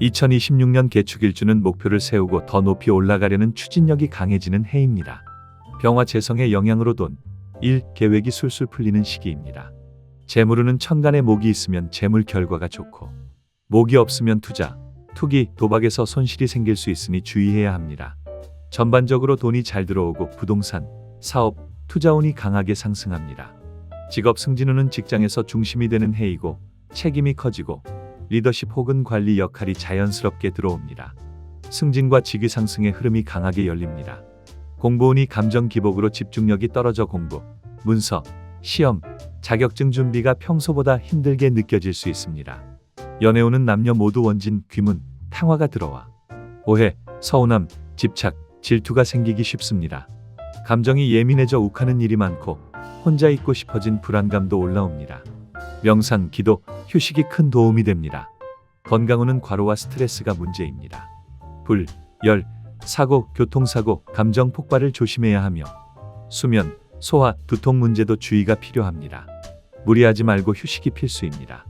2026년 개축일주는 목표를 세우고 더 높이 올라가려는 추진력이 강해지는 해입니다. 병화 재성의 영향으로 돈, 일 계획이 술술 풀리는 시기입니다. 재물운은 천간에 목이 있으면 재물 결과가 좋고 목이 없으면 투자, 투기, 도박에서 손실이 생길 수 있으니 주의해야 합니다. 전반적으로 돈이 잘 들어오고 부동산, 사업, 투자운이 강하게 상승합니다. 직업 승진운은 직장에서 중심이 되는 해이고 책임이 커지고 리더십 혹은 관리 역할이 자연스럽게 들어옵니다. 승진과 직위 상승의 흐름이 강하게 열립니다. 공부운이 감정 기복으로 집중력이 떨어져 공부, 문서, 시험, 자격증 준비가 평소보다 힘들게 느껴질 수 있습니다. 연애운은 남녀 모두 원진, 귀문, 탕화가 들어와 오해, 서운함, 집착, 질투가 생기기 쉽습니다. 감정이 예민해져 욱하는 일이 많고 혼자 있고 싶어진 불안감도 올라옵니다. 명상, 기도, 휴식이 큰 도움이 됩니다. 건강운은 과로와 스트레스가 문제입니다. 불, 열, 사고, 교통사고, 감정 폭발을 조심해야 하며 수면, 소화, 두통 문제도 주의가 필요합니다. 무리하지 말고 휴식이 필수입니다.